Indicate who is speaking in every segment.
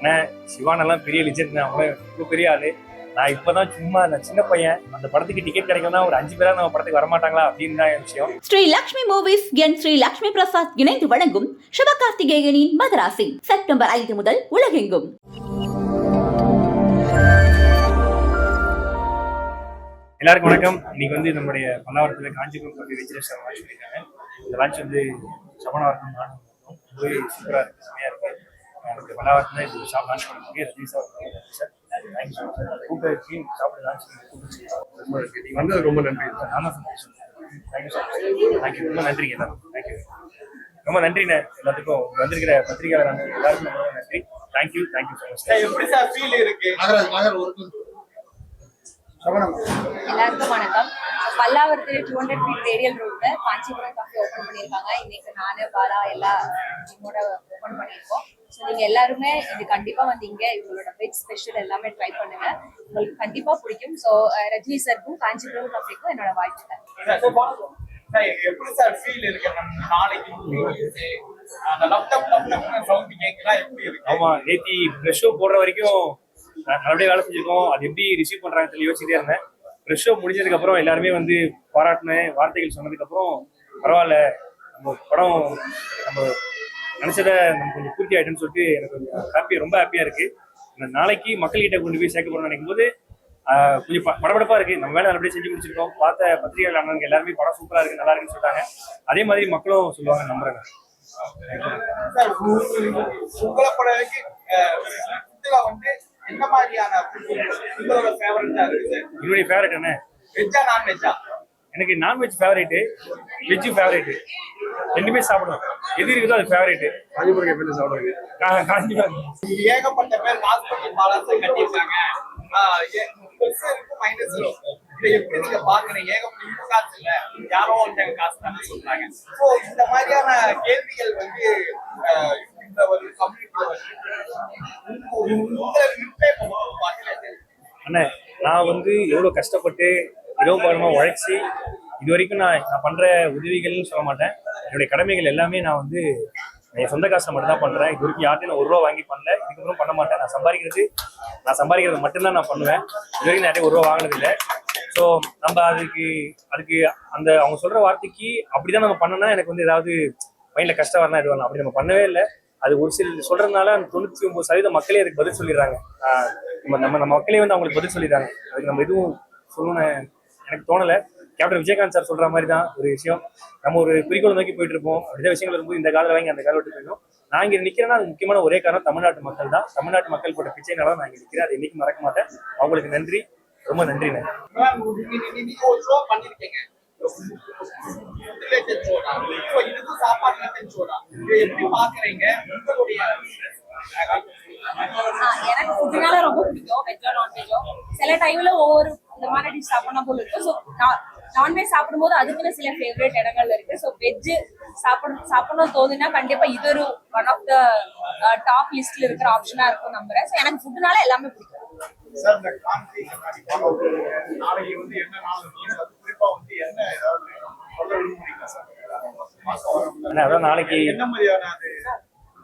Speaker 1: அண்ணே சிவானெல்லாம் பெரிய லிஜெண்ட் அவங்களே ரொம்ப பெரிய ஆளு. நான் இப்பதான் சும்மா நான் சின்ன பையன். அந்த படத்துக்கு டிக்கெட் கிடைக்கும்னா ஒரு அஞ்சு பேரா நம்ம படத்துக்கு வரமாட்டாங்களா அப்படின்னு தான் விஷயம்
Speaker 2: ஸ்ரீ லக்ஷ்மி மூவிஸ் என் ஸ்ரீ லக்ஷ்மி பிரசாத் இணைந்து வழங்கும் சிவகார்த்திகேயனின் மதராசி செப்டம்பர் ஐந்து முதல் உலகெங்கும்.
Speaker 1: எல்லாருக்கும் வணக்கம். இன்னைக்கு வந்து நம்மளுடைய பல்லாவரத்தில் காஞ்சிபுரம் கல்வி ரெஜிஸ்ட்ரேஷன் லான்ச் பண்ணியிருக்காங்க இந்த லான்ச் வந்து சமணவர்க்கம் நானும் வந்தோம். ரொம்பவே சூப்பராக இருக்கு. பல்லாவரத்தில் இந்த shop launch Rajini sir sir thank you sir கூப்பிட்டு ஷாப்பில் லான்ச் பண்ணி ரொம்ப நீங்கள் வந்தது ரொம்ப நன்றி. சார் நான் தான் சந்தோஷம் தேங்க்யூ சார் தேங்க்யூ ரொம்ப நன்றிங்க எல்லாருக்கும். தேங்க்யூ ரொம்ப நன்றிண்ணே எல்லாத்துக்கும். வந்திருக்கிற பத்திரிகையாளர் எல்லாருக்கும் ரொம்ப நன்றி. Thank you thank you so much
Speaker 3: sir, எப்படி சார் ஃபீல் இருக்கு?
Speaker 4: எல்லாருக்கும் வணக்கம். பல்லாவரத்துல டூ ஹண்ட்ரட் ஃபீட் ரேடியல் ரோட்ல காஞ்சிபுரம் காஃபி ஓபன் பண்ணியிருக்காங்க. இன்னைக்கு நானு பாலா எல்லா டீமோட ஓபன் பண்ணியிருக்கோம். ஸோ நீங்க எல்லாருமே இது கண்டிப்பா வந்து இங்க இவங்களோட வெஜ் ஸ்பெஷல் எல்லாமே ட்ரை பண்ணுங்க. உங்களுக்கு கண்டிப்பா பிடிக்கும். ஸோ ரஜினி சருக்கும் காஞ்சிபுரம் காஃபிக்கும் என்னோட வாழ்த்துக்கள்.
Speaker 3: எப்படி சார் ஃபீல் இருக்கு? நாளைக்கு
Speaker 1: ஆமா நேத்தி ப்ரெஷ் போடுற வரைக்கும் நான் நல்லபடியா வேலை செஞ்சிருக்கோம். அது எப்படி ரிசீவ் பண்றாங்கன்னு சொல்லி யோசிச்சுட்டே இருந்தேன். ப்ரெஷ் ஷோ முடிஞ்சதுக்கு அப்புறம் எல்லாருமே வந்து பாராட்டினேன் வார்த்தைகள் சொன்னதுக்கு அப்புறம் பரவாயில்ல நம்ம படம் நம்ம நினைச்சதை நம்ம கொஞ்சம் பூர்த்தி ஆயிட்டுன்னு சொல்லிட்டு எனக்கு கொஞ்சம் ஹாப்பியாக ரொம்ப ஹாப்பியாக இருக்கு. நாளைக்கு மக்கள்கிட்ட கொண்டு போய் சேர்க்க போறோம்னு நினைக்கும் போது கொஞ்சம் ப- படபடப்பா இருக்கு. நம்ம வேலை நல்லபடியாக செஞ்சு முடிச்சிருக்கோம். பார்த்த பத்திரிகைகள் அண்ணனுங்க எல்லாருமே படம் சூப்பரா இருக்கு நல்லா இருக்குன்னு சொல்லிட்டாங்க. அதே மாதிரி மக்களும் சொல்லுவாங்க நம்புறாங்க
Speaker 3: சார் வந்து என்ன மாதிரியான உங்களோட ஃபேவரட்டா இருக்கு? சார்
Speaker 1: என்னுடைய ஃபேவரட் என்ன?
Speaker 3: வெஜ்ஜா நான்வெஜ்ஜா
Speaker 1: எனக்கு நான்வெஜ் ஃபேவரேட்டு வெஜ்ஜு ஃபேவரேட்டு ரெண்டுமே சாப்பிடுவேன். எது இருக்குதோ அது ஃபேவரேட்டு காஞ்சிபுரம் எப்படி சாப்பிடுவாங்க. காஞ்சிபுரம்.
Speaker 3: ஏகப்பட்ட பேர் பண்ணி பாலாசை கட்டியிருக்காங்க. plus இருக்கும் மைனஸ் இருக்கும் இதை எப்படி நீங்க பாக்குறீங்க ஏகப்பட்ட காசு இல்ல. யாரோ ஒருத்தங்க காசு தானே சொல்றாங்க. சோ இந்த மாதிரியான கேள்விகள் வந்து
Speaker 1: அண்ணே நான் வந்து எவ்வளோ கஷ்டப்பட்டு இரவு பாடமாக உழைச்சி இது வரைக்கும் நான் நான் பண்ணுற உதவிகள்னு சொல்ல மாட்டேன். என்னுடைய கடமைகள் எல்லாமே நான் வந்து என் சொந்த காசில் மட்டும்தான் பண்ணுறேன் இது வரைக்கும் யார்ட்டையும் நான் ஒரு ரூபா வாங்கி பண்ணல. இதுக்கப்புறம் பண்ண மாட்டேன். நான் சம்பாதிக்கிறது நான் சம்பாதிக்கிறது மட்டும்தான் நான் பண்ணுவேன். இது வரைக்கும் நிறைய ஒரு ரூபா வாங்கினதில்லை. ஸோ நம்ம அதுக்கு அதுக்கு அந்த அவங்க சொல்கிற வார்த்தைக்கு அப்படிதான் நம்ம பண்ணோன்னா எனக்கு வந்து ஏதாவது மைண்டில் கஷ்டம் வரலாம் இது வரலாம். அப்படி நம்ம பண்ணவே இல்லை. அது ஒரு சில சொல்றதுனால அந்த தொண்ணூத்தி ஒன்பது சதவீத மக்களே அதுக்கு பதில் சொல்லிடுறாங்க நம்ம நம்ம நம்ம மக்களே வந்து அவங்களுக்கு பதில் சொல்லிடுறாங்க அதுக்கு நம்ம எதுவும் சொல்லணும்னு எனக்கு தோணல கேப்டன் விஜயகாந்த் சார் சொல்ற மாதிரி தான் ஒரு விஷயம் நம்ம ஒரு குறிக்கோள் நோக்கி போயிட்டு இருப்போம் அப்படிதான் விஷயங்கள் இருக்கும்போது இந்த காலத்துல வாங்கி அந்த காலம் விட்டு போயிடும் நான் இங்க நிக்கிறேன்னா அது முக்கியமான ஒரே காரணம் தமிழ்நாட்டு மக்கள் தான் தமிழ்நாட்டு மக்கள் போட்ட பிச்சைனால நான் இங்க நிக்கிறேன் அதை என்னைக்கு மறக்க மாட்டேன் அவங்களுக்கு நன்றி ரொம்ப நன்றி
Speaker 3: மேம்,
Speaker 4: எனக்கு ஃபுட்டுனால ரொம்ப பிடிக்கும். வெஜ்ஜோ நான்வெஜ்ஜோ சில டைம்ல ஒவ்வொரு விதமான டிஷ் சாப்பிடணும் போல இருக்கு. ஸோ நான்வெஜ் சாப்பிடும்போது அதுக்குன்னு சில ஃபேவரட் இடங்கள் இருக்கு. ஸோ வெஜ் சாப்பிடணும் சாப்பிடணும் தோணுனா கண்டிப்பா இது ஒரு ஒன் ஆஃப் த டாப் லிஸ்ட்ல இருக்கிற ஆப்ஷனா இருக்கும் நம்புறேன். ஸோ எனக்கு ஃபுட்டுனால எல்லாமே பிடிக்கும்.
Speaker 3: சார் இந்த கான்ஃபிளிக் நாளைக்கு வந்து என்ன நாள்
Speaker 1: அதான் நாளைக்கு
Speaker 3: என்ன மாதிரியான அது?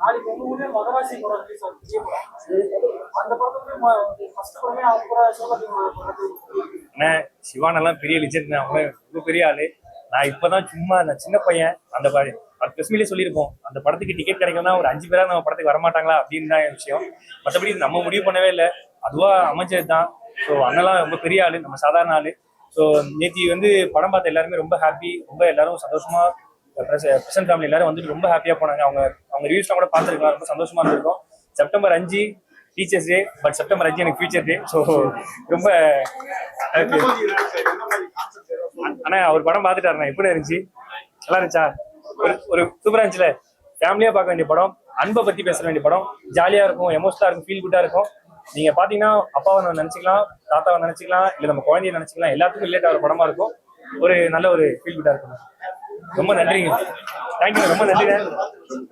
Speaker 5: நாளைக்கு மகராசி படம் அந்த படத்துக்கு அவங்க
Speaker 1: சிவானெல்லாம் பெரிய லிஜெண்ட் அவங்களே ரொம்ப பெரிய ஆளு. நான் இப்பதான் சும்மா நான் சின்ன பையன் அந்த பிரஸ்மிலே சொல்லியிருக்கோம். அந்த படத்துக்கு டிக்கெட் கிடைக்கும்னா ஒரு அஞ்சு பேரா நம்ம படத்துக்கு வரமாட்டாங்களா அப்படின்னு தான் என் விஷயம். மற்றபடி நம்ம முடிவு பண்ணவே இல்லை. அதுவா அமைஞ்சது தான் ஸோ அண்ணெல்லாம் ரொம்ப பெரிய ஆளு நம்ம சாதாரண ஆளு. ஸோ நேற்று வந்து படம் பார்த்த எல்லாருமே ரொம்ப ஹாப்பி ரொம்ப எல்லாரும் சந்தோஷமா பிரசன்ட் ஃபேமிலி எல்லாரும் வந்துட்டு ரொம்ப ஹாப்பியா போனாங்க. அவங்க அவங்க ரிவ்யூஸ்லாம் கூட பார்த்துருக்கலாம். ரொம்ப சந்தோஷமா இருந்திருக்கும். செப்டம்பர் அஞ்சு டீச்சர்ஸ் டே பட் செப்டம்பர் அஞ்சு எனக்கு ஃபியூச்சர் டே ஸோ ரொம்ப
Speaker 3: ஆனா
Speaker 1: அண்ணா அவர் படம் பார்த்துட்டாருண்ணா எப்படி இருந்துச்சு? நல்லா இருந்துச்சா? ஒரு ஒரு சூப்பரா இருந்துச்சுல? ஃபேமிலியா பார்க்க வேண்டிய படம் அன்பை பத்தி பேச வேண்டிய படம். ஜாலியா இருக்கும் எமோஷனலா இருக்கும் ஃபீல் குட்டா இருக்கும். நீங்க பாத்தீங்கன்னா அப்பாவை நம்ம நினைச்சுக்கலாம் தாத்தாவை நினைச்சுக்கலாம் இல்ல நம்ம குழந்தைய நினைச்சுக்கலாம் எல்லாத்துக்கும் ரிலேட் ஆகிற படமா இருக்கும். ஒரு நல்ல ஒரு ஃபீல் குட்டா இருக்கும். ரொம்ப நன்றிங்க. தேங்க்யூ ரொம்ப நன்றிண்ணே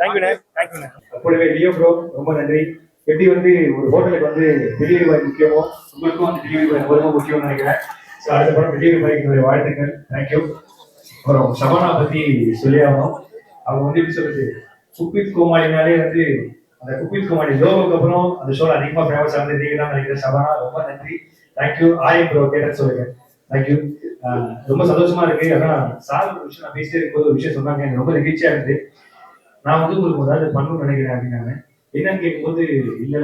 Speaker 1: தேங்க்யூ தேங்க்யூ
Speaker 6: கூடவே லியோ ப்ரோ ரொம்ப நன்றி. எப்படி வந்து ஒரு ஹோட்டலுக்கு வந்து டெலிவரி பாய் முக்கியமோ உங்களுக்கும் வந்து டெலிவரி பாய் ரொம்ப முக்கியம்னு நினைக்கிறேன். ஸோ அடுத்த படம் டெலிவரி பாய்க்கு என்னுடைய வாழ்த்துக்கள். தேங்க்யூ அப்புறம் சபானா பத்தி சொல்லி ஆகணும். அவங்க வந்து எப்படி சொல்றது? சுப்பித் கோமாளினாலே வந்து
Speaker 1: அந்த குக்வித் குமாரி லோகோக்கு அப்புறம் அந்த ஷோல அதிகமா ஃபேமஸ் ஆனது நீங்க நினைக்கிறேன் சபானா ரொம்ப நன்றி. தேங்க்யூ ஆயம் ப்ரோ கேட்டேன்னு சொல்லுங்க. தேங்க்யூ ரொம்ப சந்தோஷமா இருக்கு. ஆனா சார் ஒரு விஷயம் நான் பேசிட்டே இருக்கும்போது ஒரு விஷயம் சொன்னாங்க. எனக்கு ரொம்ப நெகிழ்ச்சியா இருந்து நான் வந்து உங்களுக்கு ஏதாவது பண்ணணும்னு நினைக்கிறேன் அப்படின்னாங்க. என்னன்னு கேட்கும்போது இல்ல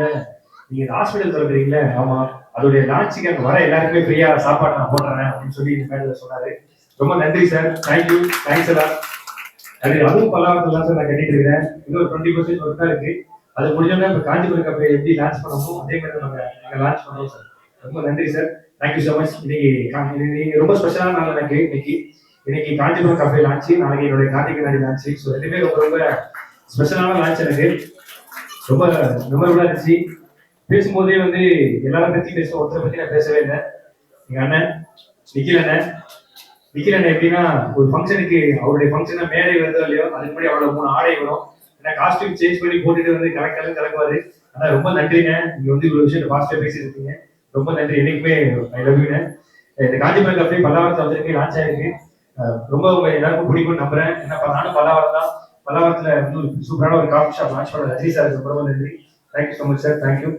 Speaker 1: நீங்க இந்த ஹாஸ்பிட்டல் திறக்கிறீங்களே ஆமா. அதோடைய லான்ச்சுக்கு அங்கே வர எல்லாருக்குமே ஃப்ரீயா சாப்பாடு நான் போடுறேன் அப்படின்னு சொல்லி இந்த மேல சொன்னாரு. ரொம்ப நன்றி சார். தேங்க்யூ தேங்க்ஸ் சார் அது அதுவும் பல தான் சார் நான் கட்டிட்டு இருக்கிறேன். இன்னொரு டுவெண்ட்டி பர்சன்ட் ஒர்க் தான் இருக்கு. அது முடிஞ்சோன்னா இப்போ காஞ்சிபுரம் கப்பை எப்படி லான்ச் பண்ணமோ அதே மாதிரி நம்ம நாங்கள் லான்ச் பண்ணுவோம் சார் ரொம்ப நன்றி சார் தேங்க்யூ ஸோ மச் இன்னைக்கு நீங்கள் ரொம்ப ஸ்பெஷலான நாள் எனக்கு இன்னைக்கு. இன்னைக்கு காஞ்சிபுரம் கஃபே லான்ச் நாளைக்கு என்னுடைய கார்த்திகை நாடி லான்ச் ஸோ ரெண்டுமே ரொம்ப ரொம்ப ஸ்பெஷலான லான்ச் எனக்கு. ரொம்ப மெமரபுளாக இருந்துச்சு. பேசும்போதே வந்து எல்லாரும் பற்றி பேச ஒருத்தரை பற்றி நான் பேசவே இல்லை. எங்கள் அண்ணன் நிக்கில் அண்ணன். நிக்கில் அண்ணன் எப்படின்னா ஒரு ஃபங்க்ஷனுக்கு அவருடைய ஃபங்க்ஷனாக மேடை வருதோ இல்லையோ அதுக்கு முன்னாடி அவ்வளோ மூணு ஆடை வரும். ஏன்னா காஸ்டியூம் சேஞ்ச் பண்ணி போட்டுட்டு வந்து கலக்கலாம் கலக்குவாரு. ஆனா ரொம்ப நன்றிங்க. நீங்க வந்து இவ்வளவு விஷயத்தை பாசிட்டிவ் பேசியிருக்கீங்க. ரொம்ப நன்றி. என்னைக்குமே ஐ லவ் யூங்க இந்த காஞ்சிபுரம் கப்பி பல்லாவரத்தில் வந்திருக்கு லான்ச் ஆயிருக்கு. ரொம்ப உங்க எல்லாருக்கும் பிடிக்கும்னு நம்புறேன். ஏன்னா நானும் பல்லாவரம் தான். பல்லாவரத்துல வந்து ஒரு சூப்பரான ஒரு காஃபி ஷாப் லான்ச் பண்ண ரஜினி சார் ரொம்ப நன்றி. Thank you so much sir thank you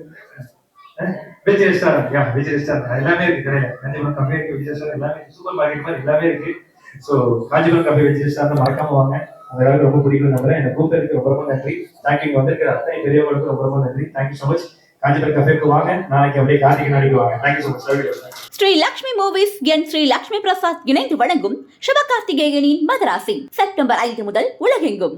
Speaker 1: veg restaurant yeah veg restaurant எல்லாமே இருக்கு கிடையாது காஞ்சிபுரம் கம்பெனி வெஜ் ரெஸ்டாரண்ட் எல்லாமே சூப்பர் மார்க்கெட் மாதிரி எல்லாமே இருக்கு. So Kanchipuram cafe veg restaurant மறக்காம வாங்க. அந்த வேலை ரொம்ப பிடிக்கும் நம்புறேன் என்ன கூப்பிட்டதுக்கு ரொம்ப ரொம்ப நன்றி. தேங்க்யூ இங்க வந்திருக்கிற அத்தனை பெரியவர்களுக்கு ரொம்ப ரொம்ப நன்றி. Thank you so much Kanchipuram கஃபேக்கு வாங்க. நாளைக்கு அப்படியே கார்த்திகை நாளைக்கு வாங்க. Thank you so much
Speaker 2: Sri Lakshmi movies N Sri Lakshmi Prasad இணைந்து வழங்கும் சிவகார்த்திகேயனின் மதராசி செப்டம்பர் ஐந்து முதல் உலகெங்கும்.